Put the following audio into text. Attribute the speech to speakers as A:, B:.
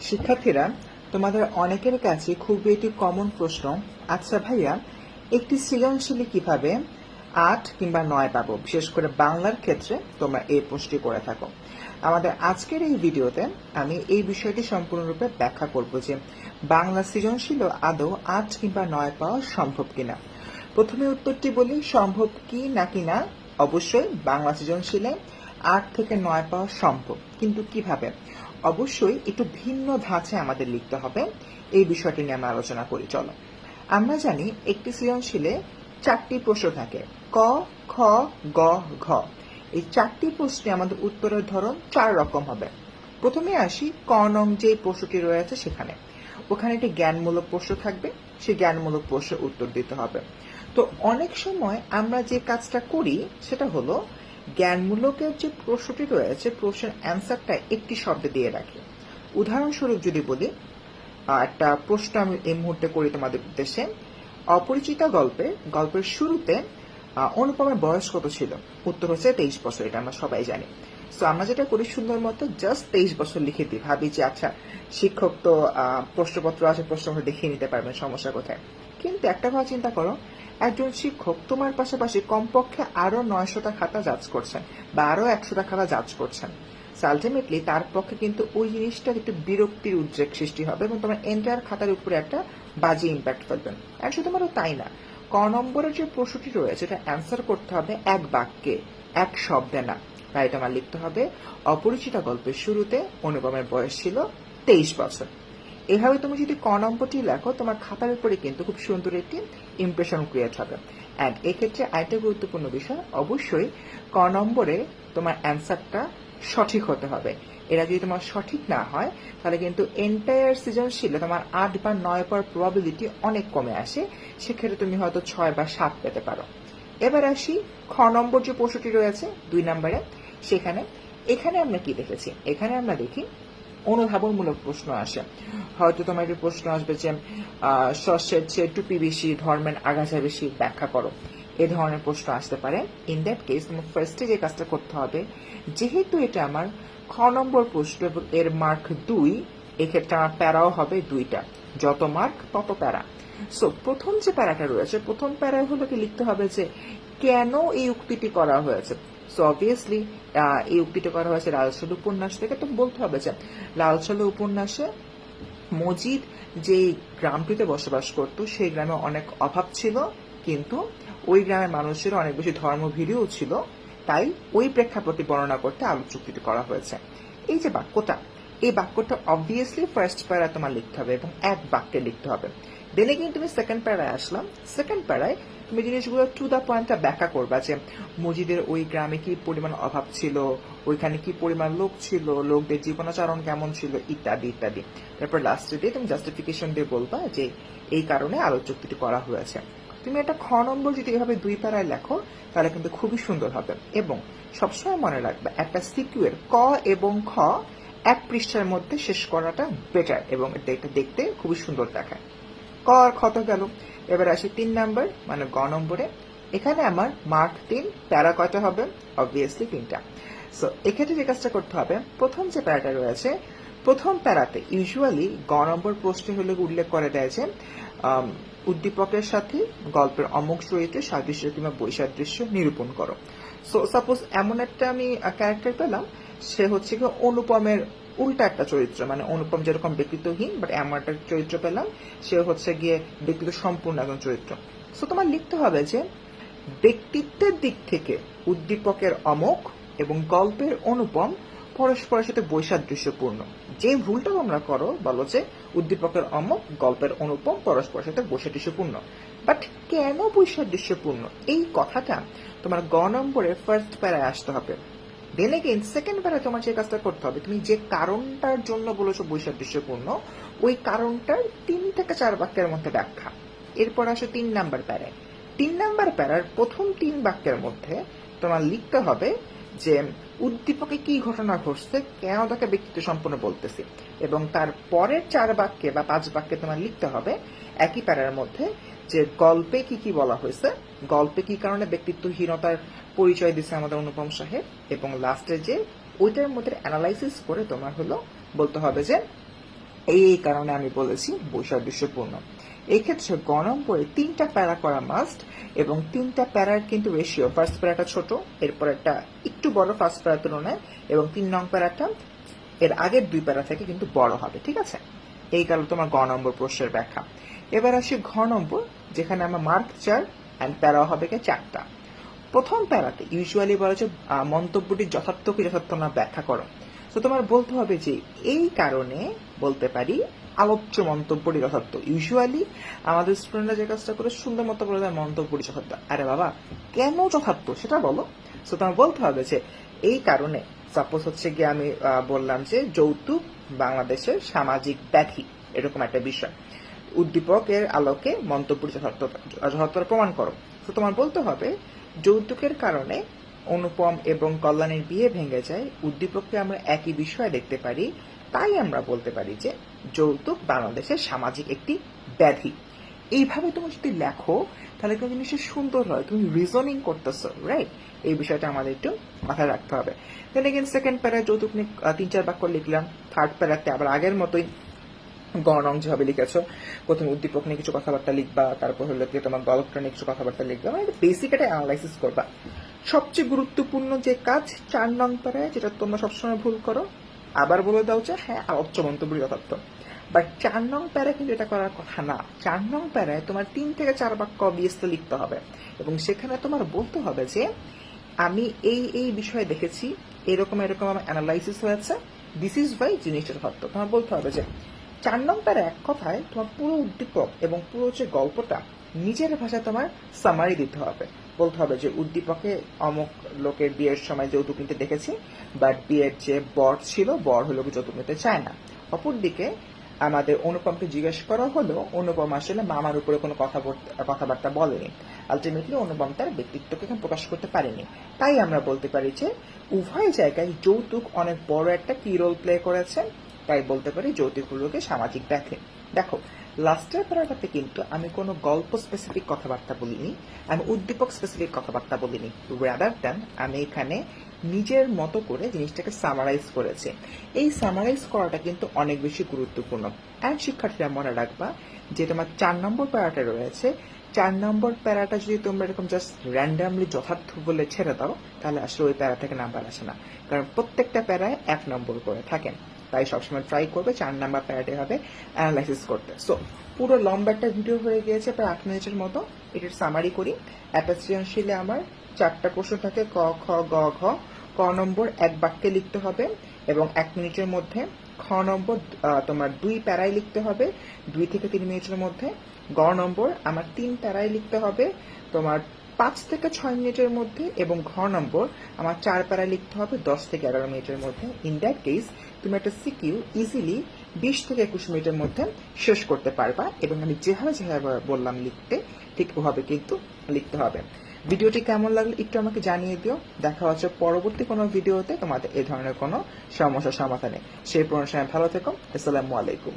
A: শিক্ষার্থীরা, তোমাদের অনেকের কাছে খুবই একটি কমন প্রশ্ন। আচ্ছা ভাইয়া, একটি সৃজনশীলে কীভাবে আট কিংবা নয় পাবো? বিশেষ করে বাংলার ক্ষেত্রে তোমরা এই প্রশ্নটি করে থাকো। আমাদের আজকের এই ভিডিওতে আমি এই বিষয়টি সম্পূর্ণরূপে ব্যাখ্যা করব যে বাংলা সৃজনশীল আদৌ আট কিংবা নয় পাওয়া সম্ভব কিনা। প্রথমে উত্তরটি বলি, সম্ভব কি নাকি না? অবশ্যই বাংলা সৃজনশীলে আট থেকে নয় পাওয়া সম্ভব। কিন্তু কীভাবে? অবশ্যই একটু ভিন্ন ধাঁচে আমাদের লিখতে হবে। এই বিষয়টি নিয়ে আমরা আলোচনা করি, চলো। আমরা জানি একটি সৃজনশীলে চারটি প্রশ্ন থাকে। ক, খ, গ, ঘ। এই চারটি প্রশ্নে আমাদের উত্তরের ধরন চার রকম হবে। প্রথমে আসি ক নং যে প্রশ্নটি রয়েছে সেখানে। ওখানে একটি জ্ঞানমূলক প্রশ্ন থাকবে, সেই জ্ঞানমূলক প্রশ্নের উত্তর দিতে হবে। তো অনেক সময় আমরা যে কাজটা করি, সেটা হলো জ্ঞানমূলকের যে প্রশ্নটি রয়েছে, প্রশ্নের অ্যান্সারটা একটি শব্দে দিয়ে রাখে। উদাহরণস্বরূপ যদি বলি, একটা প্রশ্ন আমি এই মুহূর্তে করি তোমাদের উদ্দেশ্যে। অপরিচিতা গল্পে, গল্পের শুরুতে অনুপমের বয়স কত ছিল? উত্তর হচ্ছে তেইশ বছর, এটা আমরা সবাই জানি। তো আমরা যেটা করি সুন্দর মতো জাস্ট তেইশ বছর লিখে দিই। ভাবি যে আচ্ছা শিক্ষক তো প্রশ্নপত্র আছে প্রশ্নপত্র দেখিয়ে নিতে পারবেন, সমস্যা কোথায়? কিন্তু একটা কথা চিন্তা করো একজন শিক্ষক তোমার পাশাপাশি কমপক্ষে আরও নয়শোটা খাতা জাজ করছেন বা আরও একশোটা খাতা জাজ করছেন। আলটিমেটলি তার পক্ষে কিন্তু ওই জিনিসটার একটু বিরক্তির উদ্রেক সৃষ্টি হবে এবং তোমার এন্টায়ার খাতার উপরে একটা বাজে ইম্প্যাক্ট ফেলবেন। আর শুধুমাত্র তাই না। ক নম্বরের যে প্রশ্নটি রয়েছে এটা অ্যান্সার করতে হবে এক বাক্যে, এক শব্দে না। তাই তোমার লিখতে হবে, অপরিচিতা গল্পের শুরুতে অনুপমের বয়স ছিল তেইশ বছর। এভাবে তুমি যদি ক নম্বরটি লেখো, তোমার খাতার উপরে কিন্তু খুব সুন্দর একটি ইমপ্রেশন ক্রিয়েট হবে। অ্যান্ড এক্ষেত্রে আরেকটা গুরুত্বপূর্ণ বিষয়, অবশ্যই ক নম্বরে তোমার অ্যান্সারটা সঠিক হতে হবে। এরা যদি তোমার সঠিক না হয়, তাহলে কিন্তু এন্টায়ার সৃজনশীলে তোমার আট বা নয় পাওয়ার প্রবাবিলিটি অনেক কমে আসে। সেক্ষেত্রে তুমি হয়তো ছয় বা সাত পেতে পারো। এবার আসি খ নম্বর যে পশুটি রয়েছে, দুই নম্বরে। সেখানে, এখানে আমরা কি দেখেছি? এখানে আমরা দেখি অনুধাবনমূলক প্রশ্ন আসে। হয়তো তোমার একটি প্রশ্ন আসবে যে শস্যের চেয়ে টুপি বেশি ধর্মের আগাছা বেশি ব্যাখ্যা করো। এ ধরনের প্রশ্ন আসতে পারে। ইন দ্যাট কেস তোমার ফার্স্টে যে কাজটা করতে হবে, যেহেতু এটা আমার খ নম্বর প্রশ্ন এবং এর মার্ক দুই, এক্ষেত্রে আমার প্যারাও হবে দুইটা। যত মার্ক তত প্যারা। সো প্রথম যে প্যারাটা রয়েছে, প্রথম প্যারায় হলো কি, লিখতে হবে যে কেন এই উক্তিটি করা হয়েছে? সো অবভিয়াসলি এই উক্তিটি করা হয়েছে লালসালু উপন্যাস থেকে। তো বলতে হবে যে লালসালু উপন্যাসে মজিদ যে গ্রামটিতে বসবাস করত, সেই গ্রামে অনেক অভাব ছিল, কিন্তু ওই গ্রামের মানুষের অনেক বেশি ধর্মভীরও ছিল। তাই ওই প্রেক্ষাপটে বর্ণনা করতে আলোচনাটি করা হয়েছে। এই যে বাক্যটা এই বাক্যটা অবভিয়াসলি ফার্স্ট প্যারা তোমার লিখতে হবে এবং এক বাক্যে লিখতে হবে। দেনে কিন্তু তুমি সেকেন্ড প্যারায় আসলাম। সেকেন্ড প্যারায় তুমি জিনিসগুলো টু দা পয়েন্টটা ব্যাখ্যা করবা যে মসজিদের ওই গ্রামে কি পরিমাণ অভাব ছিল, ওইখানে কি পরিমাণ লোক ছিল, লোকদের জীবনাচরণ কেমন ছিল, ইত্যাদি ইত্যাদি। তারপর লাস্টে দিয়ে তুমি জাস্টিফিকেশন দিয়ে বলবা যে এই কারণে আলোচকটি করা হয়েছে। তুমি একটা খ নম্বর যদি এভাবে দুই প্যারায় লেখো, তাহলে কিন্তু খুবই সুন্দর হবে। এবং সবসময় মনে রাখবে, একটা সিকিউর ক এবং খ এক পৃষ্ঠার মধ্যে শেষ করাটা বেটার এবং এটা এটা দেখতে খুবই সুন্দর দেখায়। ক আর খ গেল। এবার আসি তিন নাম্বার মানে গ নম্বরে। এখানে আমার মার্ক তিন, প্যারা কয়টা হবে? অবভিয়াসলি তিনটা। সো এক্ষেত্রে যে কাজটা করতে হবে, প্রথম যে প্যারাটা রয়েছে, প্রথম প্যারাতে ইউজুয়ালি গ নম্বর প্রশ্নে হলে উল্লেখ করে দেয় যে উদ্দীপকের সাথে গল্পের অমুক চরিত্রে সাদৃশ্য কিংবা বৈসাদৃশ্য নিরূপণ করো। সো সাপোজ এমন একটা আমি ক্যারেক্টার পেলাম, সে হচ্ছে কি অনুপমের উল্টা একটা চরিত্র মানে অনুপম যেরকম ব্যক্তিত্বহীন বাট এমন একটা চরিত্র পেলাম, সে হচ্ছে গিয়ে ব্যক্তিত্ব সম্পূর্ণ একজন চরিত্র। সো তোমার লিখতে হবে যে, ব্যক্তিত্বের দিক থেকে উদ্দীপকের অমক এবং গল্পের অনুপম পরস্পরের সাথে বৈসাদৃশ্যপূর্ণ। যে ভুলটা তোমরা করো, বলো যে উদ্দীপকের অমক, গল্পের অনুপম পরস্পরের সাথে বৈসাদৃশ্যপূর্ণ। বাট কেন বৈসাদৃশ্যপূর্ণ? এই কথাটা তোমার গ নম্বরে ফার্স্ট প্যারায় আসতে হবে। দেন এগেইন সেকেন্ড প্যারায় তোমার যে কাজটা করতে হবে, তুমি যে কারণটার জন্য বলেছ বৈসাদৃশ্যপূর্ণ, ওই কারণটার তিন থেকে চার বাক্যের মধ্যে ব্যাখ্যা। এরপর আসে তিন নাম্বার প্যারায় তিন নাম্বার প্যারার প্রথম তিন বাক্যের মধ্যে তোমার লিখতে হবে যে উদ্দীপকে কি ঘটনা ঘটছে কেন তাকে ব্যক্তিত্ব সম্পন্ন বলতেছি? এবং তার পরের চার বাক্যে বা পাঁচ বাক্যে তোমার লিখতে হবে একই প্যারার মধ্যে যে গল্পে কি কি বলা হয়েছে, গল্পে কি কারণে ব্যক্তিত্বহীনতার পরিচয় দিচ্ছে আমাদের অনুপম সাহেব, এবং লাস্টে যে ওইটার মধ্যে অ্যানালাইসিস করে তোমার হলো বলতে হবে যে এই এই কারণে আমি বলেছি বৈসাদৃশ্যপূর্ণ। এই ক্ষেত্রে গ নম্বরে তিনটা প্যারা করা মাস্ট এবং তিনটা প্যারার কিন্তু রেশিও ফার্স্ট প্যারাটা ছোট, এরপর একটা একটু বড় ফার্স্ট প্যারার তুলনায় এবং তিন নং প্যারাটা এর আগের দুই প্যারা থেকে কিন্তু বড় হবে, ঠিক আছে? এই কারণে তোমার গ নম্বর প্রশ্নের ব্যাখ্যা। এবার আসি ঘ নম্বর, যেখানে আমার মার্ক চার অ্যান্ড প্যারা হবে কি চারটা। প্রথম প্যারাতে ইউজুয়ালি বলা হচ্ছে মন্তব্যটি যথার্থ কি যথার্থ না ব্যাখ্যা করো। তো তোমার বলতে হবে যে এই কারণে বলতে পারি আলোচ্য মন্তব্যটি যথার্থ ইউজুয়ালি আমাদের স্টুডেন্টরা যে কাজটা করে, সুন্দর মতো বলে দেয় মন্তব্যটি যথার্থ আরে বাবা, কেন যথার্থ? সেটা বলো। সো তোমার বলতে হবে যে, এই কারণে সাপোজ হচ্ছে গিয়ে আমি বললাম যে, যৌতুক বাংলাদেশের সামাজিক ব্যাধি, এরকম একটা বিষয়। উদ্দীপকের আলোকে মন্তব্যটি যথার্থ প্রমাণ করো। তো তোমার বলতে হবে, যৌতুকের কারণে অনুপম এবং কল্যাণের বিয়ে ভেঙে যায়। উদ্দীপককে আমরা একই বিষয়ে দেখতে পারি তাই আমরা বলতে পারি যে যৌতুক বাংলাদেশের সামাজিক একটি ব্যাধি। এইভাবে তুমি যদি লেখো, তাহলে কিন্তু জিনিসটা সুন্দর হয়। তুমি রিজনিং করতেছো রাইট এই বিষয়টা আমাদের একটু মাথায় রাখতে হবে। দেন এগেন সেকেন্ড প্যারায় যৌতুক নিয়ে তিন চার বাক্য লিখলাম। থার্ড প্যারাতে আবার আগের মতোই গণং যেভাবে লিখেছ, প্রথমে উদ্দীপক নিয়ে কিছু কথাবার্তা লিখবা, তারপর হলো কি তোমার গল্পটা নিয়ে কিছু কথাবার্তা লিখবা। মানে বেসিক একটা অ্যানালাইসিস করবা। সবচেয়ে গুরুত্বপূর্ণ যে কাজ চার নং প্যারায় যেটা তোমরা সবসময় ভুল করো আবার বলে দাও যে হ্যাঁ আলোচ্য মন্তব্য যথার্থ বাট চার নং প্যারা কিন্তু এটা করার কথা না। চার নং প্যারায় তোমার তিন থেকে চার বাক্য অবভিয়াসলি লিখতে হবে। এবং সেখানে তোমার বলতে হবে যে, আমি এই এই বিষয়ে দেখেছি, এরকম এরকম আমার অ্যানালাইসিস হয়েছে দিস ইজ ওয়াই জিনিসটা সত্য। তোমার বলতে হবে যে, চার নম্বর এক কথায় তোমার পুরো উদ্দীপক এবং পুরো যে গল্পটা, নিজের ভাষায় তোমার সামারি দিতে হবে। বলতে হবে যে উদ্দীপকে অমুক লোকের বিয়ের সময় যৌতুক নিতে দেখেছি বাট বিয়ের যে বর ছিল, বর হলো যৌতুক নিতে চায় না। অপরদিকে আমাদের অনুপমকে জিজ্ঞেস করা হলো, অনুপম আসলে মামার উপরে কোনো কথা কথাবার্তা বলেনি। আলটিমেটলি অনুপম তার ব্যক্তিত্বকে প্রকাশ করতে পারেনি। তাই আমরা বলতে পারি যে উভয় জায়গায় যৌতুক অনেক বড় একটা কি রোল প্লে করেছে, তাই বলতে পারি যৌতুক হলোকে সামাজিক ব্যাধি দেখো লাস্টের প্যারাটাতে কিন্তু আমি কোনো গল্প স্পেসিফিক কথাবার্তা বলিনি। আমি উদ্দীপক স্পেসিফিক কথাবার্তা বলিনি। রাদার দ্যান আমি এখানে নিজের মতো করে জিনিসটাকে সামারাইজ করেছি। এই সামারাইজ করাটা কিন্তু অনেক বেশি গুরুত্বপূর্ণ। অ্যান্ড শিক্ষার্থীরা মনে রাখবা যে তোমার চার নম্বর প্যারাটা রয়েছে। চার নম্বর প্যারাটা যদি তোমরা এরকম জাস্ট র্যান্ডামলি যথার্থ বলে ছেড়ে দাও, তাহলে আসলে ওই প্যারা থেকে নাম্বার আসে না। কারণ প্রত্যেকটা প্যারায় এক নম্বর করে থাকেন তাই সবসময় ট্রাই করবে, চার নাম্বার প্যারাটি হবে অ্যানালাইসিস করতে। সো পুরো লম্বা একটা ভিডিও হয়ে গিয়েছে, প্রায় আট মিনিটের মতো। এটার সামারি করি। একটা সৃজনশীলে আমার চারটা প্রশ্ন থাকে, ক, খ, গ, ঘ। ক নম্বর এক বাক্যে লিখতে হবে এবং এক মিনিটের মধ্যে খ নম্বর তোমার দুই প্যারায় লিখতে হবে, দুই থেকে তিন মিনিটের মধ্যে। গ নম্বর আমার তিন প্যারায় লিখতে হবে, তোমার পাঁচ থেকে ছয় মিনিটের মধ্যে এবং ঘ নম্বর আমার চার প্যারায় লিখতে হবে দশ থেকে এগারো মিনিটের মধ্যে। ইন দ্যাট কেস তুমি একটা সিকিউ ইজিলি বিশ থেকে একুশ মিনিটের মধ্যে শেষ করতে পারবা এবং আমি যেভাবে যেভাবে বললাম লিখতে, ঠিক ওভাবে কিন্তু লিখতে হবে। ভিডিওটি কেমন লাগল একটু আমাকে জানিয়ে দিও। দেখা হচ্ছে পরবর্তী কোনো ভিডিওতে। তোমাদের এই ধরনের কোনো সমস্যার সমাধানে। সেই পর্যন্ত ভালো থেকো। আসসালামু আলাইকুম।